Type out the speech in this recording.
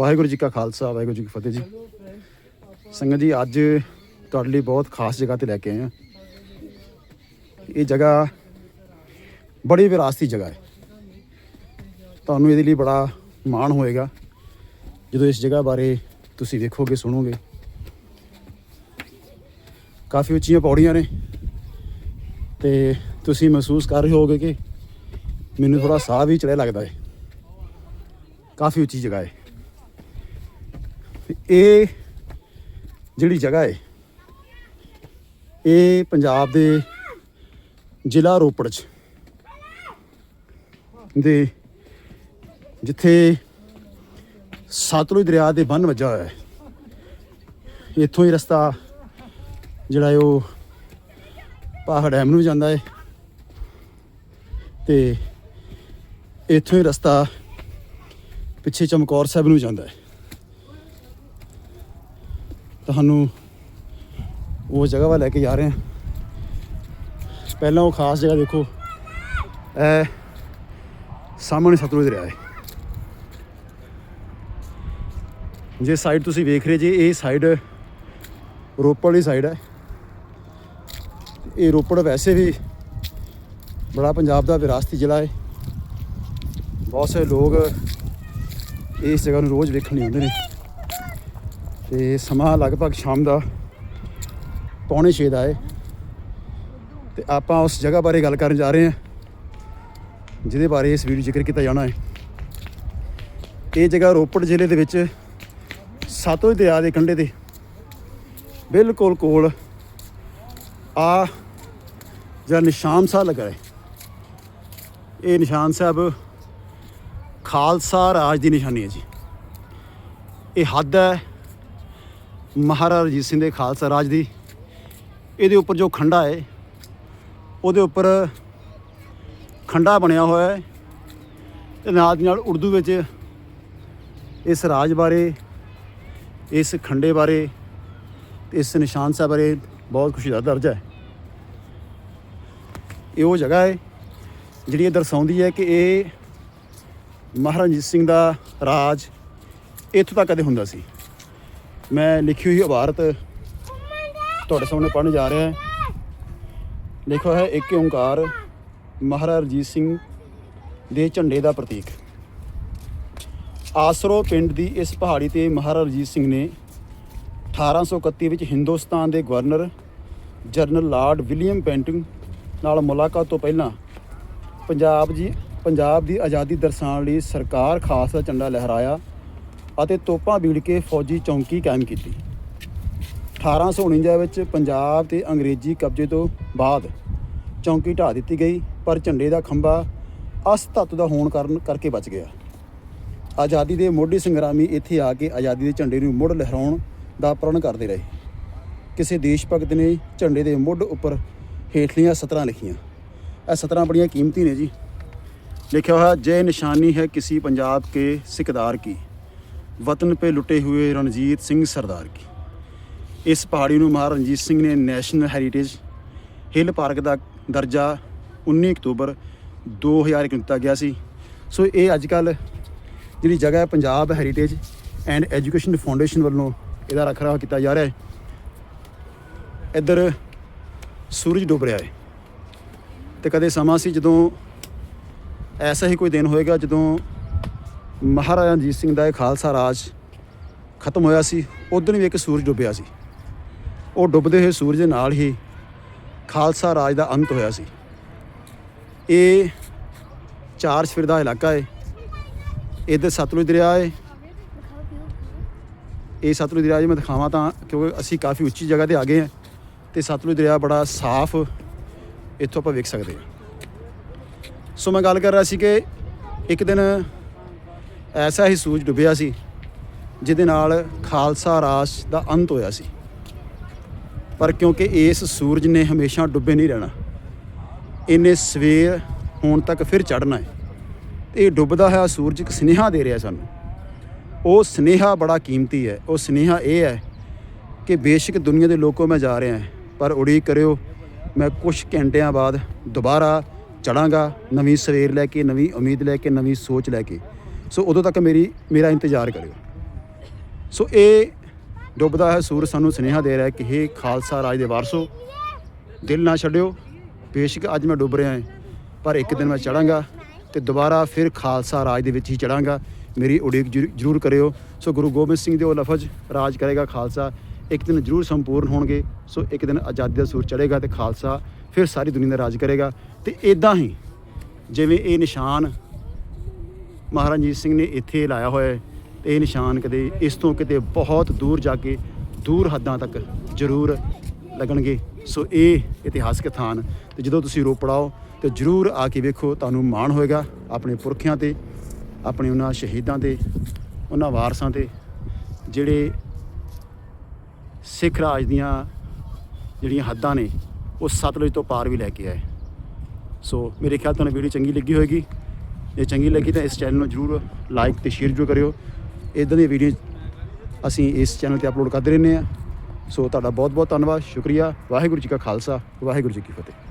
ਵਾਹਿਗੁਰੂ ਜੀ ਕਾ ਖਾਲਸਾ, ਵਾਹਿਗੁਰੂ ਜੀ ਕੀ ਫਤਿਹ ਜੀ। ਸੰਗਤ ਜੀ, ਅੱਜ ਤੁਹਾਡੇ ਲਈ ਬਹੁਤ ਖਾਸ ਜਗ੍ਹਾ ਤੇ ਲੈ ਕੇ ਆਏ ਹਾਂ। ਇਹ ਜਗ੍ਹਾ ਬੜੀ ਵਿਰਾਸਤੀ ਜਗ੍ਹਾ ਹੈ। ਤੁਹਾਨੂੰ ਇਹਦੇ ਲਈ ਬੜਾ ਮਾਣ ਹੋਏਗਾ। ਜਦੋਂ ਇਸ ਜਗ੍ਹਾ ਬਾਰੇ ਤੁਸੀਂ ਵੇਖੋਗੇ, ਸੁਣੋਗੇ। ਕਾਫੀ ਉੱਚੀਆਂ ਪੌੜੀਆਂ ਨੇ। ਤੇ ਤੁਸੀਂ ਮਹਿਸੂਸ ਕਰ ਰਹੇ ਹੋਗੇ ਕਿ ਮੈਨੂੰ ਥੋੜਾ ਸਾਹ ਵੀ ਚੜਿਆ ਲੱਗਦਾ ਹੈ। ਕਾਫੀ ਉੱਚੀ ਜਗ੍ਹਾ ਹੈ। ਇਹ ਜਿਹੜੀ ਜਗ੍ਹਾ ਹੈ ਇਹ ਪੰਜਾਬ ਦੇ ਜ਼ਿਲ੍ਹਾ ਰੋਪੜ ਚ ਦੇ ਜਿੱਥੇ ਸਤਲੁਜ ਦਰਿਆ ਦੇ ਬੰਨ ਵੱਜਾ ਹੋਇਆ ਹੈ ਇੱਥੋਂ ਹੀ ਰਸਤਾ ਜਿਹੜਾ ਹੈ ਉਹ ਪਹਾੜ ਡੈਮ ਨੂੰ ਜਾਂਦਾ ਹੈ ਤੇ ਇੱਥੋਂ ਹੀ ਰਸਤਾ ਪਿੱਛੇ ਚਮਕੌਰ ਸਾਹਿਬ ਨੂੰ ਜਾਂਦਾ ਹੈ ਤੁਹਾਨੂੰ ਉਹ ਜਗ੍ਹਾ ਵੱਲ ਲੈ ਕੇ ਜਾ ਰਹੇ ਹਾਂ। ਪਹਿਲਾਂ ਉਹ ਖਾਸ ਜਗ੍ਹਾ ਦੇਖੋ। ਇਹ ਸਾਹਮਣੇ ਸਤਲੁਜ ਦਰਿਆ ਹੈ। ਜੇ ਸਾਈਡ ਤੁਸੀਂ ਵੇਖ ਰਹੇ ਜੇ, ਇਹ ਸਾਈਡ ਰੋਪੜ ਵਾਲੀ ਸਾਈਡ ਹੈ। ਇਹ ਰੋਪੜ ਵੈਸੇ ਵੀ ਬੜਾ ਪੰਜਾਬ ਦਾ ਵਿਰਾਸਤੀ ਜ਼ਿਲ੍ਹਾ ਹੈ। ਬਹੁਤ ਸਾਰੇ ਲੋਕ ਇਸ ਜਗ੍ਹਾ ਨੂੰ ਰੋਜ਼ ਵੇਖਣ ਲਈ ਆਉਂਦੇ ਨੇ। ਤੇ ਸਮਾਂ ਲਗਭਗ ਸ਼ਾਮ ਦਾ ਪੌਣੇ 6 ਦਾ ਹੈ ਤੇ ਆਪਾਂ ਉਸ ਜਗ੍ਹਾ ਬਾਰੇ ਗੱਲ ਕਰਨ ਜਾ ਰਹੇ ਹਾਂ, ਜਿਹਦੇ ਬਾਰੇ ਇਸ ਵੀਡੀਓ ਜ਼ਿਕਰ ਕੀਤਾ ਜਾਣਾ ਹੈ। ਇਹ ਜਗ੍ਹਾ ਰੋਪੜ ਜ਼ਿਲ੍ਹੇ ਦੇ ਵਿੱਚ ਸਤਲੁਜ ਦਰਿਆ ਦੇ ਕੰਢੇ ਤੇ ਬਿਲਕੁਲ ਕੋਲ ਆ ਜਾਂ ਨਿਸ਼ਾਨ ਸਾਹਿਬ ਲੱਗਾ ਹੈ। ਇਹ ਨਿਸ਼ਾਨ ਸਾਹਿਬ ਖਾਲਸਾ ਰਾਜ ਦੀ ਨਿਸ਼ਾਨੀ ਹੈ ਜੀ। ਇਹ ਹੱਦ ਹੈ ਮਹਾਰਾਜਾ ਰਣਜੀਤ ਸਿੰਘ ਦੇ ਖਾਲਸਾ ਰਾਜ ਦੀ। ਇਹਦੇ ਉੱਪਰ ਜੋ ਖੰਡਾ ਹੈ, ਉਹਦੇ ਉੱਪਰ ਖੰਡਾ ਬਣਿਆ ਹੋਇਆ ਹੈ। ਤੇ ਨਾਲ ਦੀ ਨਾਲ ਉਰਦੂ ਵਿੱਚ ਇਸ ਰਾਜ ਬਾਰੇ, ਇਸ ਖੰਡੇ ਬਾਰੇ ਤੇ ਇਸ ਨਿਸ਼ਾਨ ਸਾਹਿਬ ਬਾਰੇ ਬਹੁਤ ਖੁਸ਼ੀ ਦਾ ਦਰਜ ਹੈ। ਇਹ ਉਹ ਜਗ੍ਹਾ ਹੈ, ਜਿਹੜੀ ਇਹ ਦਰਸਾਉਂਦੀ ਹੈ ਕਿ ਇਹ ਮਹਾਰਾਜਾ ਸਿੰਘ ਦਾ ਰਾਜ ਇੱਥੋਂ ਤੱਕ ਕਦੇ ਹੁੰਦਾ ਸੀ। ਮੈਂ ਲਿਖੀ ਹੋਈ ਇਬਾਰਤ ਤੁਹਾਡੇ ਸਾਹਮਣੇ ਪੜ੍ਹਨ ਜਾ ਰਿਹਾ ਹਾਂ। ਲਿਖਿਆ ਹੈ ਇੱਕ ਓੰਕਾਰ ਮਹਾਰਾਜਾ ਰਣਜੀਤ ਸਿੰਘ ਦੇ ਝੰਡੇ ਦਾ ਪ੍ਰਤੀਕ। ਆਸਰੋ ਪਿੰਡ ਦੀ ਇਸ ਪਹਾੜੀ ਤੇ ਮਹਾਰਾਜਾ ਰਣਜੀਤ ਸਿੰਘ ਨੇ 1831 ਵਿੱਚ ਹਿੰਦੁਸਤਾਨ ਦੇ governor general lord William Bentinck ਨਾਲ ਮੁਲਾਕਾਤ ਤੋਂ ਪਹਿਲਾਂ ਪੰਜਾਬ ਜੀ ਪੰਜਾਬ ਦੀ ਆਜ਼ਾਦੀ ਦਰਸਾਉਣ ਲਈ ਸਰਕਾਰ ਖਾਸ ਦਾ ਝੰਡਾ ਲਹਿਰਾਇਆ। ਅਤੇ ਤੋਪਾਂ ਬੀੜ ਕੇ ਫੌਜੀ ਚੌਂਕੀ ਕਾਇਮ ਕੀਤੀ। 1849 ਵਿੱਚ ਪੰਜਾਬ ਤੇ ਅੰਗਰੇਜ਼ੀ ਕਬਜ਼ੇ ਤੋਂ ਬਾਅਦ ਚੌਂਕੀ ਢਾਹ ਦਿੱਤੀ ਗਈ, ਪਰ ਝੰਡੇ ਦਾ ਖੰਭਾ ਅਸ ਧੱਤ ਦਾ ਹੋਣ ਕਾਰਨ ਕਰਕੇ ਬਚ ਗਿਆ। ਆਜ਼ਾਦੀ ਦੇ ਮੋਢੀ ਸੰਗਰਾਮੀ ਇੱਥੇ ਆ ਕੇ ਆਜ਼ਾਦੀ ਦੇ ਝੰਡੇ ਨੂੰ ਮੁੜ ਲਹਿਰਾਉਣ ਦਾ ਪ੍ਰਣ ਕਰਦੇ ਰਹੇ। ਕਿਸੇ ਦੇਸ਼ ਭਗਤ ਨੇ ਝੰਡੇ ਦੇ ਮੁੱਢ ਉੱਪਰ ਹੇਠਲੀਆਂ ਸਤਰਾਂ ਲਿਖੀਆਂ। ਇਹ ਸਤਰਾਂ ਬੜੀਆਂ ਕੀਮਤੀ ਨੇ ਜੀ। ਲਿਖਿਆ ਹੋਇਆ, ਜੇ ਨਿਸ਼ਾਨੀ ਹੈ ਕਿਸੇ ਪੰਜਾਬ ਕੇ ਸਿਕਦਾਰ ਕੀ। ਵਤਨ ਪੇ ਲੁੱਟੇ ਹੋਏ ਰਣਜੀਤ ਸਿੰਘ ਸਰਦਾਰ ਕੀ। ਇਸ ਪਹਾੜੀ ਨੂੰ ਮਹਾਰਾਜਾ ਰਣਜੀਤ ਸਿੰਘ ਨੇ ਨੈਸ਼ਨਲ ਹੈਰੀਟੇਜ ਹਿੱਲ ਪਾਰਕ ਦਾ ਦਰਜਾ 19 ਅਕਤੂਬਰ 2001 ਨੂੰ ਦਿੱਤਾ ਗਿਆ ਸੀ। ਸੋ ਇਹ ਅੱਜ ਕੱਲ ਜਿਹੜੀ ਜਗ੍ਹਾ ਹੈ, Punjab heritage and education foundation ਵੱਲੋਂ ਇਹਦਾ ਰੱਖ ਰਖਾਅ ਕੀਤਾ ਜਾ ਰਿਹਾ ਹੈ। ਇੱਧਰ ਸੂਰਜ ਡੁੱਬ ਰਿਹਾ ਹੈ। ਤੇ ਕਦੇ ਸਮਾਂ ਸੀ ਜਦੋਂ ਐਸਾ ਹੀ ਕੋਈ ਦਿਨ ਹੋਏਗਾ ਜਦੋਂ ਮਹਾਰਾਜਾ ਰਣਜੀਤ ਸਿੰਘ ਦਾ ਇਹ ਖਾਲਸਾ ਰਾਜ ਖਤਮ ਹੋਇਆ ਸੀ ਉਦੋਂ ਵੀ ਇੱਕ ਸੂਰਜ ਡੁੱਬਿਆ ਸੀ। ਉਹ ਡੁੱਬਦੇ ਹੋਏ ਸੂਰਜ ਦੇ ਨਾਲ ਹੀ ਖਾਲਸਾ ਰਾਜ ਦਾ ਅੰਤ ਹੋਇਆ ਸੀ। ਇਹ ਚਾਰ ਸਿਰ ਦਾ ਇਲਾਕਾ ਹੈ ਇੱਧਰ ਸਤਲੁਜ ਦਰਿਆ ਹੈ ਇਹ ਸਤਲੁਜ ਦਰਿਆ ਜੇ ਮੈਂ ਦਿਖਾਵਾਂ ਤਾਂ, ਕਿਉਂਕਿ ਅਸੀਂ ਕਾਫੀ ਉੱਚੀ ਜਗ੍ਹਾ ਤੇ ਆ ਗਏ ਹਾਂ ਤੇ ਸਤਲੁਜ ਦਰਿਆ ਬੜਾ ਸਾਫ਼ ਇੱਥੋਂ ਆਪਾਂ ਵੇਖ ਸਕਦੇ ਹਾਂ। ਸੋ ਮੈਂ ਗੱਲ ਕਰ ਰਿਹਾ ਸੀ ਕਿ ਇੱਕ ਦਿਨ ਐਸਾ ਹੀ ਸੂਰਜ ਡੁੱਬਿਆ ਸੀ, ਜਿਹਦੇ ਨਾਲ ਖਾਲਸਾ ਰਾਜ ਦਾ ਅੰਤ ਹੋਇਆ ਸੀ। ਪਰ ਕਿਉਂਕਿ ਇਸ ਸੂਰਜ ਨੇ ਹਮੇਸ਼ਾ ਡੁੱਬੇ ਨਹੀਂ ਰਹਿਣਾ, ਇਹਨੇ ਸਵੇਰ ਹੋਣ ਤੱਕ ਫਿਰ ਚੜ੍ਹਨਾ ਹੈ। ਤੇ ਇਹ ਡੁੱਬਦਾ ਹੋਇਆ ਸੂਰਜ ਇੱਕ ਸੁਨੇਹਾ ਦੇ ਰਿਹਾ ਸਾਨੂੰ। ਉਹ ਸੁਨੇਹਾ ਬੜਾ ਕੀਮਤੀ ਹੈ। ਉਹ ਸੁਨੇਹਾ ਇਹ ਹੈ ਕਿ ਬੇਸ਼ੱਕ ਦੁਨੀਆ ਦੇ ਲੋਕੋ ਮੈਂ ਜਾ ਰਿਹਾ ਹਾਂ, ਪਰ ਉਡੀਕ ਕਰਿਓ, ਮੈਂ ਕੁਝ ਘੰਟਿਆਂ ਬਾਅਦ ਦੁਬਾਰਾ ਚੜਾਂਗਾ ਨਵੀਂ ਸਵੇਰ ਲੈ ਕੇ, ਨਵੀਂ ਉਮੀਦ ਲੈ ਕੇ, ਨਵੀਂ ਸੋਚ ਲੈ ਕੇ। ਸੋ ਉਦੋਂ ਤੱਕ ਮੇਰੀ, ਮੇਰਾ ਇੰਤਜ਼ਾਰ ਕਰਿਓ। ਸੋ ਇਹ ਡੁੱਬਦਾ ਹੈ ਸੂਰ ਸਾਨੂੰ ਸੁਨੇਹਾ ਦੇ ਰਿਹਾ ਕਿ ਇਹ ਖਾਲਸਾ ਰਾਜ ਦੇ ਵਾਰਸੋ, ਦਿਲ ਨਾ ਛੱਡਿਓ। ਬੇਸ਼ੱਕ ਅੱਜ ਮੈਂ ਡੁੱਬ ਰਿਹਾ ਹਾਂ, ਪਰ ਇੱਕ ਦਿਨ ਮੈਂ ਚੜਾਂਗਾ ਤੇ ਦੁਬਾਰਾ ਫਿਰ ਖਾਲਸਾ ਰਾਜ ਦੇ ਵਿੱਚ ਹੀ ਚੜਾਂਗਾ ਮੇਰੀ ਉਡੀਕ ਜ਼ਰੂਰ ਕਰਿਓ। ਸੋ ਗੁਰੂ ਗੋਬਿੰਦ ਸਿੰਘ ਦੇ ਉਹ ਲਫ਼ਜ਼, ਰਾਜ ਕਰੇਗਾ ਖਾਲਸਾ। ਇੱਕ ਦਿਨ ਜ਼ਰੂਰ ਸੰਪੂਰਨ ਹੋਣਗੇ। ਸੋ ਇੱਕ ਦਿਨ ਆਜ਼ਾਦੀ ਦਾ ਸੂਰ ਚੜੇਗਾ ਤੇ ਖਾਲਸਾ ਫਿਰ ਸਾਰੀ ਦੁਨੀਆ ਦਾ ਰਾਜ ਕਰੇਗਾ। ਤੇ ਇਦਾਂ ਹੀ ਜਿਵੇਂ ਇਹ ਨਿਸ਼ਾਨ ਮਹਾਰਾਜਾ ਰਣਜੀਤ ਸਿੰਘ ਨੇ ਇੱਥੇ ਲਾਇਆ ਹੋਇਆ ਹੈ ਤੇ ਇਹ ਨਿਸ਼ਾਨ ਕਦੇ ਇਸ ਤੋਂ ਕਿਤੇ ਬਹੁਤ ਦੂਰ ਜਾ ਕੇ ਦੂਰ ਹੱਦਾਂ ਤੱਕ ਜ਼ਰੂਰ ਲੱਗਣਗੇ। ਸੋ ਇਹ ਇਤਿਹਾਸਕ ਥਾਨ ਤੇ ਜਦੋਂ ਤੁਸੀਂ ਰੋਪੜ ਆਓ ਤੇ ਜ਼ਰੂਰ ਆ ਕੇ ਵੇਖੋ, ਤੁਹਾਨੂੰ ਮਾਣ ਹੋਏਗਾ ਆਪਣੇ ਪੁਰਖਿਆਂ ਤੇ, ਆਪਣੇ ਉਹਨਾਂ ਸ਼ਹੀਦਾਂ ਤੇ, ਉਹਨਾਂ ਵਾਰਸਾਂ ਤੇ, ਜਿਹੜੇ ਸਿੱਖ ਰਾਜ ਦੀਆਂ ਜਿਹੜੀਆਂ ਹੱਦਾਂ ਨੇ, ਉਹ ਸਤਲੁਜ ਤੋਂ ਪਾਰ ਵੀ ਲੈ ਕੇ ਆਏ। ਸੋ ਮੇਰੇ ਖਿਆਲ ਤੁਹਾਨੂੰ ਵੀਡੀਓ ਚੰਗੀ ਲੱਗੀ ਹੋਵੇਗੀ ਜੇ ਚੰਗੀ ਲੱਗੀ ਤਾਂ ਇਸ ਚੈਨਲ ਨੂੰ ਜਰੂਰ ਲਾਈਕ ਤੇ ਸ਼ੇਅਰ ਜਰੂਰ ਕਰਿਓ। ਇਦਾਂ ਦੀ ਵੀਡੀਓ ਅਸੀਂ ਇਸ ਚੈਨਲ ਤੇ ਅਪਲੋਡ ਕਰਦੇ ਰਹਿੰਦੇ ਆ ਸੋ ਤੁਹਾਡਾ ਬਹੁਤ ਬਹੁਤ ਧੰਨਵਾਦ, ਸ਼ੁਕਰੀਆ। ਵਾਹਿਗੁਰੂ ਜੀ ਕਾ ਖਾਲਸਾ, ਵਾਹਿਗੁਰੂ ਜੀ ਕੀ ਫਤਿਹ।